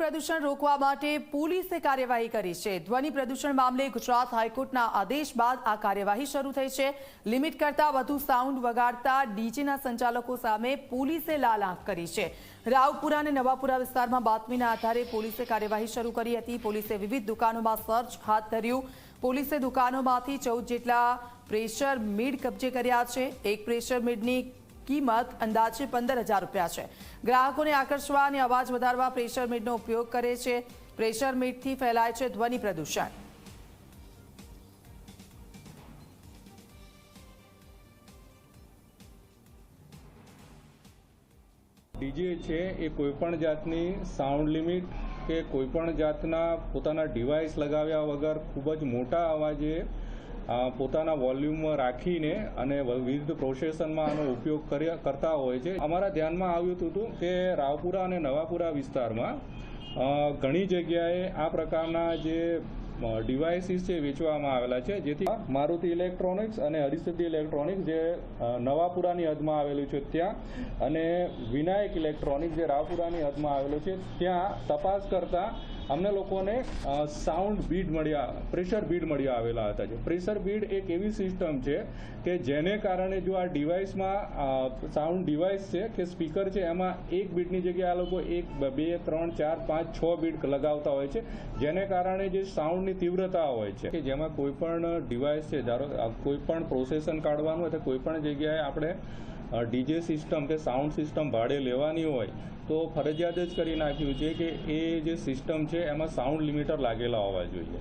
પ્રદૂષણ રોકવા માટે પોલીસે કાર્યવાહી કરી છે. ધ્વનિ પ્રદૂષણ મામલે ગુજરાત હાઈકોર્ટના આદેશ બાદ આ કાર્યવાહી શરૂ થઈ છે. લિમિટ કરતા વધુ સાઉન્ડ વગાડતા ડીજેના સંચાલકો સામે પોલીસે લાલ આંખ કરી છે. રાવપુરા અને નવાપુરા વિસ્તારમાં બાતમીના આધારે પોલીસે કાર્યવાહી શરૂ કરી હતી. પોલીસે વિવિધ દુકાનોમાં સર્ચ હાથ ધર્યું. પોલીસે દુકાનોમાંથી ચૌદ જેટલા પ્રેશર મીડ કબજે કર્યા છે. એક પ્રેશર મીડની કિંમત અંદાજે પંદર હજાર રૂપિયા છે. ગ્રાહકોને આકર્ષવા અને અવાજ વધારવા પ્રેશર મીટનો ઉપયોગ કરે છે. પ્રેશર મીટથી ફેલાય છે ધ્વનિ પ્રદૂષણ. ડીજે છે એ કોઈપણ જાતની સાઉન્ડ લિમિટ કે કોઈપણ જાતના પોતાના ડિવાઇસ લગાવ્યા વગર ખૂબ જ મોટા અવાજે પોતાના વોલ્યુમમાં રાખીને અને વિવિધ પ્રોસેસનમાં આનો ઉપયોગ કરતા હોય છે. અમારા ધ્યાનમાં આવ્યું હતું કે રાવપુરા અને નવાપુરા વિસ્તારમાં ઘણી જગ્યાએ આ પ્રકારના જે ડિવાઇસીસ છે વેચવામાં આવેલા છે. જેથી મારુતિ ઇલેક્ટ્રોનિક્સ અને હરિસિદ્ધિ ઇલેક્ટ્રોનિક્સ જે નવાપુરાની હદમાં આવેલું છે ત્યાં અને વિનાયક ઇલેક્ટ્રોનિક્સ જે રાવપુરાની હદમાં આવેલું છે, ત્યાં તપાસ કરતા અમને લોકોને સાઉન્ડ બીડ મળ્યા પ્રેશર બીડ મળ્યા આવેલા હતા છે પ્રેશર બીડ એક એવી સિસ્ટમ છે કે જેને કારણે જો આ ડિવાઇસમાં સાઉન્ડ ડિવાઇસ છે કે સ્પીકર છે, એમાં એક બીડની જગ્યાએ આ લોકો એક, બે, ત્રણ, ચાર, પાંચ, છ બીડ લગાવતા હોય છે, જેને કારણે જે સાઉન્ડની તીવ્રતા હોય છે. કે જેમાં કોઈ પણ ડિવાઇસ છે, ધારો કોઈપણ કોઈ પણ પ્રોસેસન કાઢવાનું હોય તો કોઈ પણ જગ્યાએ આપણે ડીજે સિસ્ટમ કે સાઉન્ડ સિસ્ટમ ભાડે લેવાની હોય તો ફરજિયાત જ કરી નાખ્યું છે કે એ જે સિસ્ટમ છે, એમાં સાઉન્ડ લિમિટર લાગેલા હોવા જોઈએ.